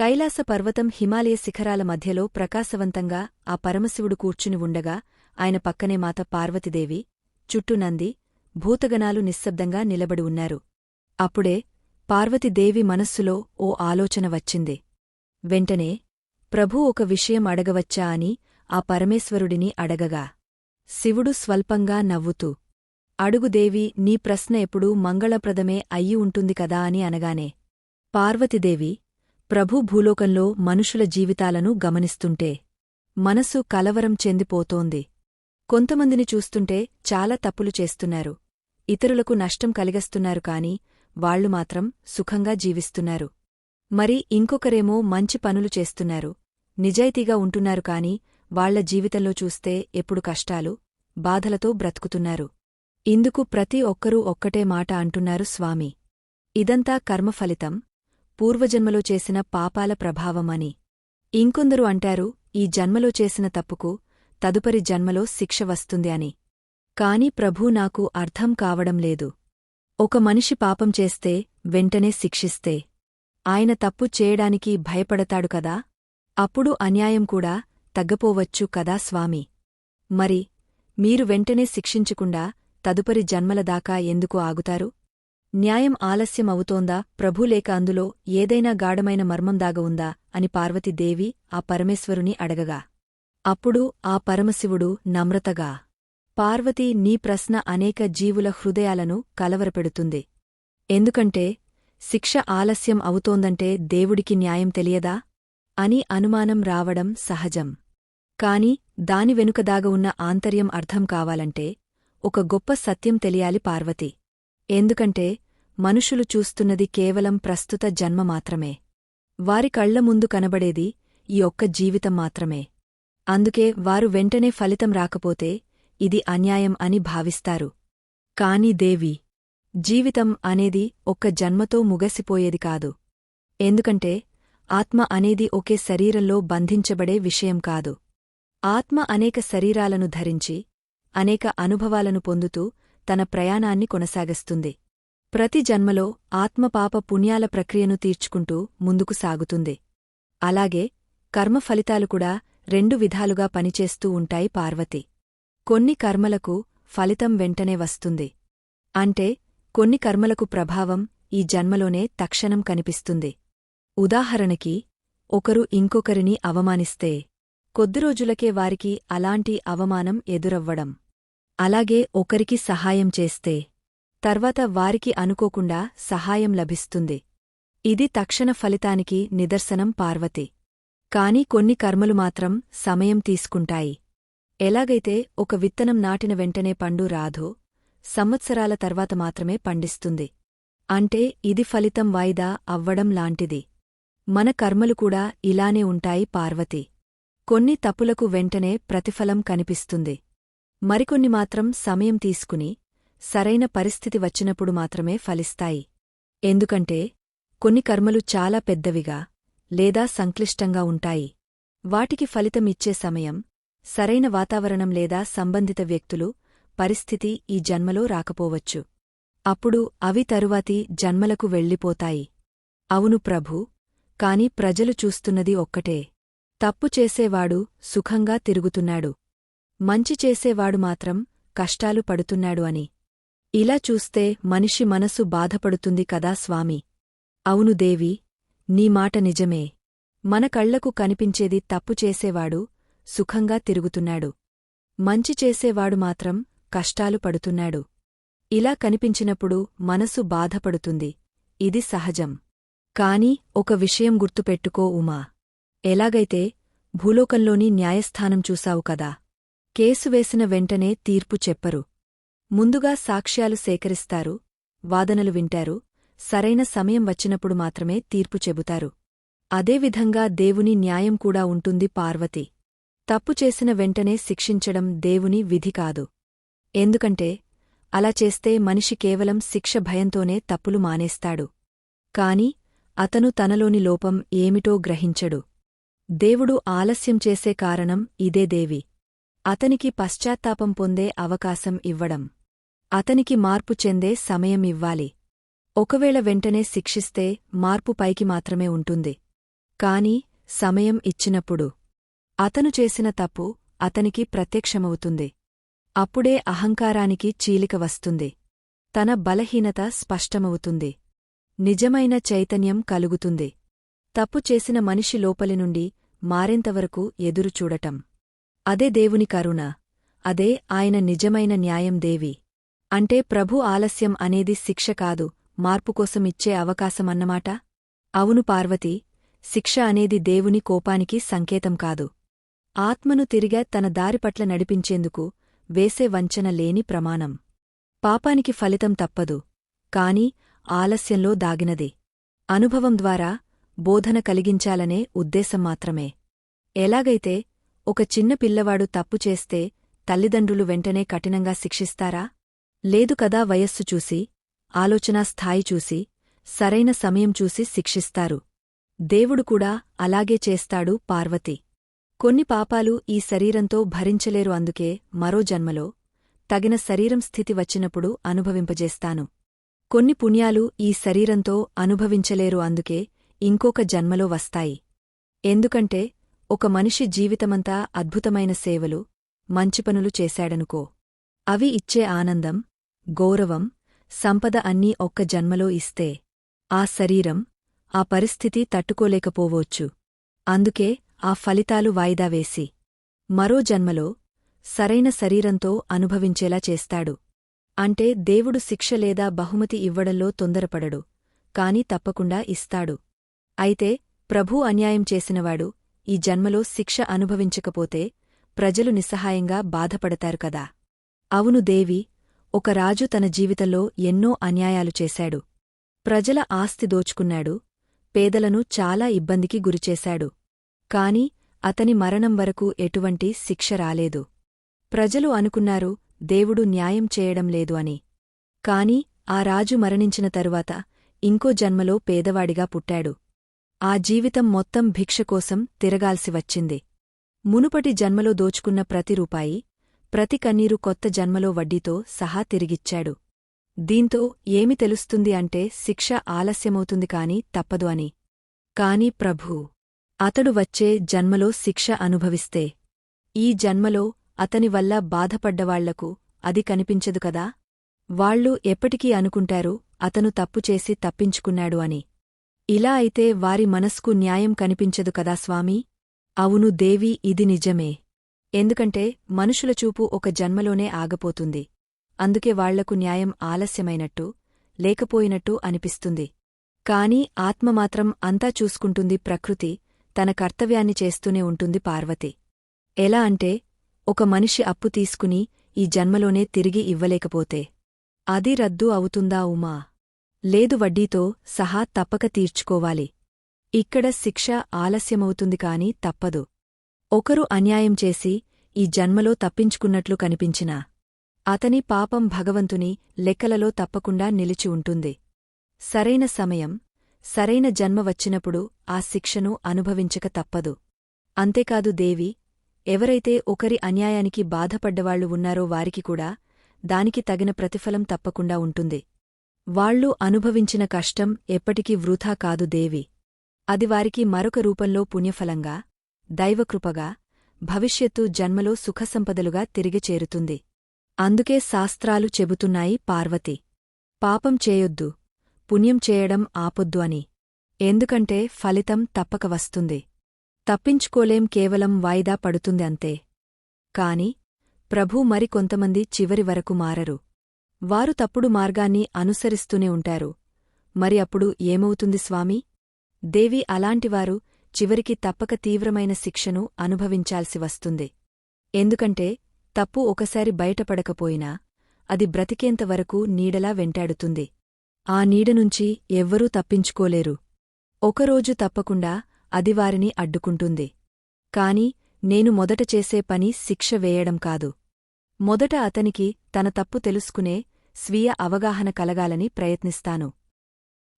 కైలాస పర్వతం హిమాలయ శిఖరాల మధ్యలో ప్రకాశవంతంగా ఆ పరమశివుడు కూర్చుని ఉండగా ఆయన పక్కనే మాత పార్వతీదేవి చుట్టూ నంది భూతగణాలు నిశ్శబ్దంగా నిలబడి ఉన్నారు. అప్పుడే పార్వతీదేవి మనస్సులో ఓ ఆలోచన వచ్చింది. వెంటనే ప్రభూ ఒక విషయం అడగవచ్చా? అని ఆ పరమేశ్వరుడిని అడగగా. శివుడు స్వల్పంగా నవ్వుతూ అడుగుదేవి నీ ప్రశ్న ఎప్పుడూ మంగళప్రదమే అయ్యి ఉంటుంది కదా? అని అనగానే పార్వతీదేవి ప్రభు భూలోకంలో మనుషుల జీవితాలను గమనిస్తుంటే మనసు కలవరం చెందిపోతోంది. కొంతమందిని చూస్తుంటే చాలా తప్పులు చేస్తున్నారు. ఇతరులకు నష్టం కలిగస్తున్నారు కాని వాళ్ళు మాత్రం సుఖంగా జీవిస్తున్నారు. మరి ఇంకొకరేమో మంచి పనులు చేస్తున్నారు. నిజాయితీగా ఉంటున్నారు కాని వాళ్ళ జీవితంలో చూస్తే ఎప్పుడు కష్టాలు బాధలతో బ్రతుకుతున్నారు. ఇందుకు ప్రతి ఒక్కరూ ఒక్కటే మాట అంటున్నారు స్వామి. ఇదంతా కర్మఫలితం. పూర్వజన్మలో చేసిన పాపాల ప్రభావమని ఇంకొందరు అంటారు ఈ జన్మలో చేసిన తప్పుకు తదుపరి జన్మలో శిక్ష వస్తుంది అని. కాని ప్రభూ నాకు అర్థం కావడం లేదు. ఒక మనిషి పాపం చేస్తే వెంటనే శిక్షిస్తే. ఆయన తప్పు చేయడానికి భయపడతాడు కదా? అప్పుడు అన్యాయం కూడా తగ్గపోవచ్చు కదా స్వామి? మరి మీరు వెంటనే శిక్షించకుండా తదుపరి జన్మల దాకా ఎందుకు ఆగుతారు? న్యాయం ఆలస్యం అవుతోందా ప్రభు లేక అందులో ఏదైనా గాఢమైన మర్మందాగ ఉందా అని పార్వతీదేవి ఆ పరమేశ్వరుని అడగగా. అప్పుడు ఆ పరమశివుడు నమ్రతగా పార్వతీ నీ ప్రశ్న అనేక జీవుల హృదయాలను కలవరపెడుతుంది. ఎందుకంటే శిక్ష ఆలస్యం అవుతోందంటే దేవుడికి న్యాయం తెలియదా? అని అనుమానం రావడం సహజం. కాని దాని వెనుకదాగ ఉన్న ఆంతర్యం అర్థం కావాలంటే ఒక గొప్ప సత్యం తెలియాలి పార్వతి. ఎందుకంటే మనుషులు చూస్తున్నది కేవలం ప్రస్తుత జన్మ మాత్రమే. వారి కళ్ళ ముందు కనబడేది ఈ ఒక్క జీవితం మాత్రమే. అందుకే వారు వెంటనే ఫలితం రాకపోతే ఇది అన్యాయం అని భావిస్తారు. కాని దేవి జీవితం అనేది ఒక్క జన్మతో ముగసిపోయేది కాదు. ఎందుకంటే ఆత్మ అనేది ఒకే శరీరంలో బంధించబడే విషయం కాదు. ఆత్మ అనేక శరీరాలను ధరించి అనేక అనుభవాలను పొందుతూ తన ప్రయాణాన్ని కొనసాగిస్తుంది. ప్రతి జన్మలో ఆత్మపాప పుణ్యాల ప్రక్రియను తీర్చుకుంటూ ముందుకు సాగుతుంది. అలాగే కర్మ ఫలితాలు కూడా రెండు విధాలుగా పనిచేస్తూ ఉంటాయి పార్వతి. కొన్ని కర్మలకు ఫలితం వెంటనే వస్తుంది. అంటే కొన్ని కర్మలకు ప్రభావం ఈ జన్మలోనే తక్షణం కనిపిస్తుంది. ఉదాహరణకి ఒకరు ఇంకొకరిని అవమానిస్తే కొద్ది రోజులకే వారికి అలాంటి అవమానం ఎదురవ్వడం. అలాగే ఒకరికి సహాయం చేస్తే. తర్వాత వారికి అనుకోకుండా సహాయం లభిస్తుంది. ఇది తక్షణ ఫలితానికి నిదర్శనం పార్వతి. కాని కొన్ని కర్మలు మాత్రం సమయం తీసుకుంటాయి. ఎలాగైతే ఒక విత్తనం నాటిన వెంటనే పండు రాధో సంవత్సరాల తర్వాత మాత్రమే పండిస్తుంది. అంటే ఇది ఫలితం వాయిదా అవ్వడం లాంటిది. మన కర్మలు కూడా ఇలానే ఉంటాయి పార్వతి. కొన్ని తప్పులకు వెంటనే ప్రతిఫలం కనిపిస్తుంది. మరికొన్ని మాత్రం సమయం తీసుకుని సరైన పరిస్థితి వచ్చినప్పుడు మాత్రమే ఫలిస్తాయి. ఎందుకంటే కొన్ని కర్మలు చాలా పెద్దవిగా లేదా సంక్లిష్టంగా ఉంటాయి. వాటికి ఫలితమిచ్చే సమయం సరైన వాతావరణం లేదా సంబంధిత వ్యక్తులు పరిస్థితి ఈ జన్మలో రాకపోవచ్చు. అప్పుడు అవి తరువాతి జన్మలకు వెళ్ళిపోతాయి. అవును ప్రభూ కాని ప్రజలు చూస్తున్నది ఒక్కటే. తప్పు చేసేవాడు సుఖంగా తిరుగుతున్నాడు. మంచి చేసేవాడు మాత్రం కష్టాలు పడుతున్నాడు అని. ఇలా చూస్తే మనిషి మనసు బాధపడుతుంది కదా స్వామి. అవును దేవి నీ మాట నిజమే. మన కళ్ళకు కనిపించేది తప్పు చేసేవాడు సుఖంగా తిరుగుతున్నాడు. మంచి చేసేవాడు మాత్రం కష్టాలు పడుతున్నాడు. ఇలా కనిపించినప్పుడు మనసు బాధపడుతుంది. ఇది సహజం. కాని ఒక విషయం గుర్తుపెట్టుకో ఉమా. ఎలాగైతే భూలోకంలోని న్యాయస్థానం చూశావు కదా. కేసు వేసిన వెంటనే తీర్పు చెప్పరు. ముందుగా సాక్ష్యాలు సేకరిస్తారు వాదనలు వింటారు సరైన సమయం వచ్చినప్పుడు మాత్రమే తీర్పు చెబుతారు. అదేవిధంగా దేవుని న్యాయం కూడా ఉంటుంది పార్వతి. తప్పు చేసిన వెంటనే శిక్షించడం దేవుని విధి కాదు. ఎందుకంటే అలా చేస్తే మనిషి కేవలం శిక్ష భయంతోనే తప్పులు మానేస్తాడు. కాని అతను తనలోని లోపం ఏమిటో గ్రహించడు. దేవుడు ఆలస్యం చేసే కారణం ఇదే దేవి. అతనికి పశ్చాత్తాపం పొందే అవకాశం ఇవ్వడం. అతనికి మార్పు చెందే సమయం ఇవ్వాలి. ఒకవేళ వెంటనే శిక్షిస్తే మార్పు పైకి మాత్రమే ఉంటుంది. కాని సమయం ఇచ్చినప్పుడు. అతను చేసిన తప్పు అతనికి ప్రత్యక్షమవుతుంది. అప్పుడే అహంకారానికి చీలిక వస్తుంది. తన బలహీనత స్పష్టమవుతుంది. నిజమైన చైతన్యం కలుగుతుంది. తప్పు చేసిన మనిషి లోపలి నుండి మారేంతవరకు ఎదురుచూడటం. అదే దేవుని కరుణ అదే ఆయన నిజమైన న్యాయం దేవి. అంటే ప్రభు ఆలస్యం అనేది శిక్ష కాదు మార్పుకోసం ఇచ్చే అవకాశమన్నమాట? అవును పార్వతి శిక్ష అనేది దేవుని కోపానికి సంకేతం కాదు. ఆత్మను తిరిగా తన దారిపట్ల నడిపించేందుకు వేసే వంచన లేని ప్రమాణం. పాపానికి ఫలితం తప్పదు కాని ఆలస్యంలో దాగినది. అనుభవం ద్వారా బోధన కలిగించాలనే ఉద్దేశం మాత్రమే. ఎలాగైతే ఒక చిన్న పిల్లవాడు తప్పు చేస్తే తల్లిదండ్రులు వెంటనే కఠినంగా శిక్షిస్తారా? లేదు కదా వయస్సు చూసి ఆలోచనా స్థాయి చూసి సరైన సమయం చూసి శిక్షిస్తారు. దేవుడు కూడా అలాగే చేస్తాడు పార్వతి. కొన్ని పాపాలు ఈ శరీరంతో భరించలేరు అందుకే మరో జన్మలో తగిన శరీరం స్థితి వచ్చినప్పుడు అనుభవింపజేస్తాను. కొన్ని పుణ్యాలు ఈ శరీరంతో అనుభవించలేరు అందుకే ఇంకొక జన్మలో వస్తాయి. ఎందుకంటే ఒక మనిషి జీవితమంతా అద్భుతమైన సేవలు మంచిపనులు చేశాడనుకో. అవి ఇచ్చే ఆనందం గౌరవం సంపద అన్నీ ఒక్క జన్మలో ఇస్తే ఆ శరీరం ఆ పరిస్థితి తట్టుకోలేకపోవచ్చు. అందుకే ఆ ఫలితాలు వాయిదా వేసి మరో జన్మలో సరైన శరీరంతో అనుభవించేలా చేస్తాడు. అంటే దేవుడు శిక్ష లేదా బహుమతి ఇవ్వడంలో తొందరపడడు కాని తప్పకుండా ఇస్తాడు. అయితే ప్రభూ అన్యాయం చేసినవాడు ఈ జన్మలో శిక్ష అనుభవించకపోతే ప్రజలు నిస్సహాయంగా బాధపడతారు కదా. అవును దేవి ఒక రాజు తన జీవితంలో ఎన్నో అన్యాయాలు చేశాడు. ప్రజల ఆస్తి దోచుకున్నాడు పేదలను చాలా ఇబ్బందికి గురిచేశాడు. కాని అతని మరణం వరకు ఎటువంటి శిక్ష రాలేదు. ప్రజలు అనుకున్నారు దేవుడు న్యాయం చేయడం లేదు అని. కాని ఆ రాజు మరణించిన తరువాత ఇంకో జన్మలో పేదవాడిగా పుట్టాడు. ఆ జీవితం మొత్తం భిక్ష కోసం తిరగాల్సి వచ్చింది. మునుపటి జన్మలో దోచుకున్న ప్రతి రూపాయి ప్రతి కన్నీరు కొత్త జన్మలో వడ్డీతో సహా తిరిగిచ్చాడు. దీంతో ఏమి తెలుస్తుంది అంటే శిక్ష ఆలస్యమవుతుంది కాని తప్పదు అని. కాని ప్రభూ అతడు వచ్చే జన్మలో శిక్ష అనుభవిస్తే ఈ జన్మలో అతని వల్ల బాధపడ్డవాళ్ళకు అది కనిపించదు కదా? వాళ్ళు ఎప్పటికీ అనుకుంటారు అతను తప్పుచేసి తప్పించుకున్నాడు అని. ఇలా అయితే వారి మనస్కు న్యాయం కనిపించదు కదా స్వామీ? అవును దేవి ఇది నిజమే. ఎందుకంటే మనుషుల చూపు ఒక జన్మలోనే ఆగపోతుంది. అందుకే వాళ్ళకు న్యాయం ఆలస్యమైనట్టు లేకపోయినట్టు అనిపిస్తుంది. కాని ఆత్మమాత్రం అంతా చూసుకుంటుంది ప్రకృతి తన కర్తవ్యాన్ని చేస్తూనే ఉంటుంది పార్వతి. ఎలా అంటే ఒక మనిషి అప్పు తీసుకుని ఈ జన్మలోనే తిరిగి ఇవ్వలేకపోతే. అది రద్దు అవుతుందా ఉమా? లేదు వడ్డీతో సహా తప్పక తీర్చుకోవాలి. ఇక్కడ శిక్ష ఆలస్యమవుతుంది కాని తప్పదు. ఒకరు అన్యాయం చేసి ఈ జన్మలో తప్పించుకున్నట్లు కనిపించినా అతని పాపం భగవంతుని లెక్కలలో తప్పకుండా నిలిచి ఉంటుంది. సరైన సమయం సరైన జన్మ వచ్చినప్పుడు ఆ శిక్షను అనుభవించక తప్పదు. అంతేకాదు దేవి ఎవరైతే ఒకరి అన్యాయానికి బాధపడ్డవాళ్ళు ఉన్నారో వారికి కూడా దానికి తగిన ప్రతిఫలం తప్పకుండా ఉంటుంది. వాళ్ళు అనుభవించిన కష్టం ఎప్పటికీ వృథా కాదు దేవి. అది వారికి మరొక రూపంలో పుణ్యఫలంగా దైవకృపగా భవిష్యత్తు జన్మలో సుఖసంపదలుగా తిరిగి చేరుతుంది. అందుకే శాస్త్రాలు చెబుతున్నాయి పార్వతి. పాపం చేయొద్దు పుణ్యం చేయడం ఆపొద్దు అని. ఎందుకంటే ఫలితం తప్పక వస్తుంది. తప్పించుకోలేం కేవలం వాయిదా పడుతుంది అంతే. కాని ప్రభూ మరికొంతమంది చివరి వరకు మారరు. వారు తప్పుడు మార్గాన్ని అనుసరిస్తూనే ఉంటారు. మరి అప్పుడు ఏమవుతుంది స్వామీ? దేవి అలాంటివారు చివరికి తప్పక తీవ్రమైన శిక్షను అనుభవించాల్సి వస్తుంది. ఎందుకంటే తప్పు ఒకసారి బయటపడకపోయినా అది బ్రతికేంతవరకు నీడలా వెంటాడుతుంది. ఆ నీడనుంచి ఎవ్వరూ తప్పించుకోలేరు. ఒకరోజు తప్పకుండా అది వారిని అడ్డుకుంటుంది. కాని నేను మొదట చేసే పని శిక్ష వేయడం కాదు. మొదట అతనికి తన తప్పు తెలుసుకునే స్వీయ అవగాహన కలగాలని ప్రయత్నిస్తాను.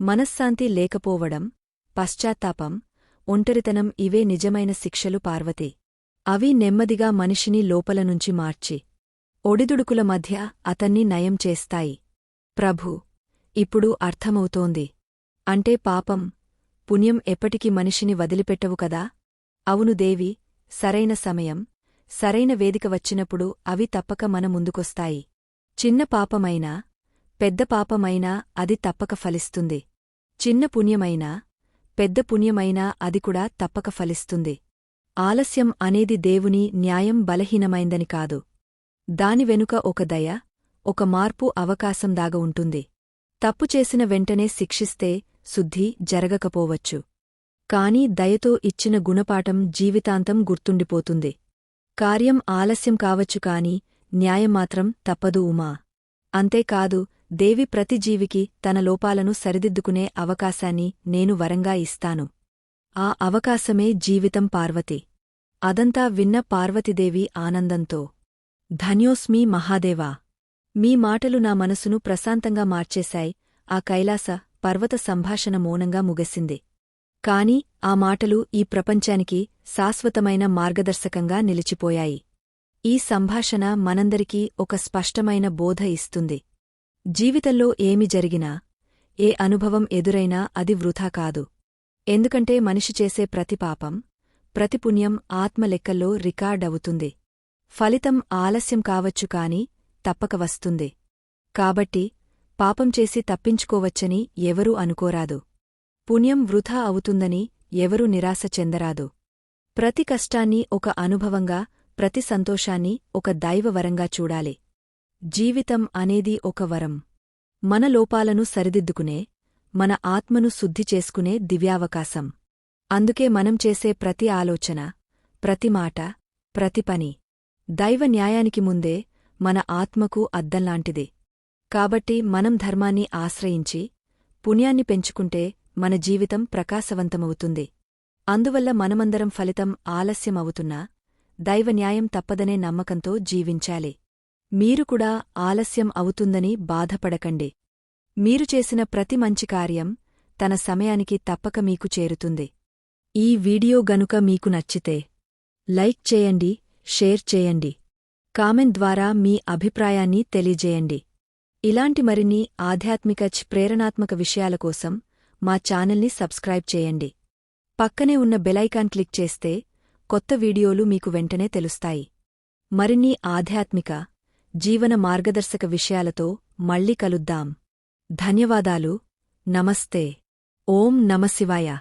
మనశ్శాంతి లేకపోవడం పశ్చాత్తాపం ఒంటరితనం ఇవే నిజమైన శిక్షలు పార్వతి. అవి నెమ్మదిగా మనిషిని లోపలనుంచి మార్చి ఒడిదుడుకుల మధ్య అతన్ని నయం చేస్తాయి. ప్రభూ ఇప్పుడు అర్థమవుతోంది. అంటే పాపం పుణ్యం ఎప్పటికీ మనిషిని వదిలిపెట్టవు కదా? అవును దేవి సరైన సమయం సరైన వేదిక వచ్చినప్పుడు అవి తప్పక మన ముందుకొస్తాయి. చిన్న పాపమైనా పెద్ద పాపమైనా అది తప్పక ఫలిస్తుంది. చిన్న పుణ్యమైనా పెద్ద పుణ్యమైనా అది కూడా తప్పక ఫలిస్తుంది. ఆలస్యం అనేది దేవుని న్యాయం బలహీనమైందని కాదు. దాని వెనుక ఒక దయ ఒక మార్పు అవకాశం దాగ ఉంటుంది. తప్పు చేసిన వెంటనే శిక్షిస్తే శుద్ధి జరగకపోవచ్చు. కాని దయతో ఇచ్చిన గుణపాఠం జీవితాంతం గుర్తుండిపోతుంది. కార్యం ఆలస్యం కావచ్చు కాని న్యాయం మాత్రం తప్పదు ఉమా. అంతేకాదు దేవి ప్రతి జీవికి తన లోపాలను సరిదిద్దుకునే అవకాశాన్ని నేను వరంగా ఇస్తాను. ఆ అవకాశమే జీవితం పార్వతి. అదంతా విన్న పార్వతీదేవి ఆనందంతో ధన్యోస్మి మహాదేవా! మీ మాటలు నా మనసును ప్రశాంతంగా మార్చేశాయి. ఆ కైలాస పర్వత సంభాషణ మౌనంగా ముగసింది. కాని ఆ మాటలు ఈ ప్రపంచానికి శాశ్వతమైన మార్గదర్శకంగా నిలిచిపోయాయి. ఈ సంభాషణ మనందరికీ ఒక స్పష్టమైన బోధ ఇస్తుంది. జీవితంలో ఏమి జరిగినా ఏ అనుభవం ఎదురైనా అది వృథా కాదు. ఎందుకంటే మనిషి చేసే ప్రతి పాపం ప్రతి పుణ్యం ఆత్మలెక్కల్లో రికార్డవుతుంది. ఫలితం ఆలస్యం కావచ్చు కాని తప్పక వస్తుంది. కాబట్టి పాపం చేసి తప్పించుకోవచ్చని ఎవరూ అనుకోరాదు. పుణ్యం వృథా అవుతుందని ఎవరూ నిరాశ చెందరాదు. ప్రతి కష్టాన్ని ఒక అనుభవంగా ప్రతి సంతోషాన్ని ఒక దైవవరంగా చూడాలి. జీవితం అనేది ఒక వరం. మన లోపాలను సరిదిద్దుకునే మన ఆత్మను శుద్ధి చేసుకునే దివ్యావకాశం. అందుకే మనం చేసే ప్రతి ఆలోచన ప్రతి మాట ప్రతి పని దైవ న్యాయానికి ముందే మన ఆత్మకు అద్దంలాంటిది. కాబట్టి మనం ధర్మాన్ని ఆశ్రయించి పుణ్యాన్ని పెంచుకుంటే మన జీవితం ప్రకాశవంతమవుతుంది. అందువల్ల మనమందరం ఫలితం ఆలస్యమవుతున్నా దైవన్యాయం తప్పదనే నమ్మకంతో జీవించాలి. మీరు కూడా ఆలస్యం అవుతుందని బాధపడకండి. మీరు చేసిన ప్రతి మంచి కార్యం తన సమయానికి తప్పక మీకు చేరుతుంది. ఈ వీడియో గనుక మీకు నచ్చితే లైక్ చేయండి షేర్ చేయండి. కామెంట్ ద్వారా మీ అభిప్రాయాన్ని తెలియజేయండి. ఇలాంటి మరిన్ని ఆధ్యాత్మిక ప్రేరణాత్మక విషయాల కోసం మా ఛానల్ని సబ్స్క్రైబ్ చేయండి. పక్కనే ఉన్న బెలైకాన్ క్లిక్ చేస్తే కొత్త వీడియోలు మీకు వెంటనే తెలుస్తాయి. మరిన్ని ఆధ్యాత్మిక జీవన మార్గదర్శక విషయాలతో మళ్ళీ కలుద్దాం. ధన్యవాదాలు. నమస్తే. ఓం నమశివాయ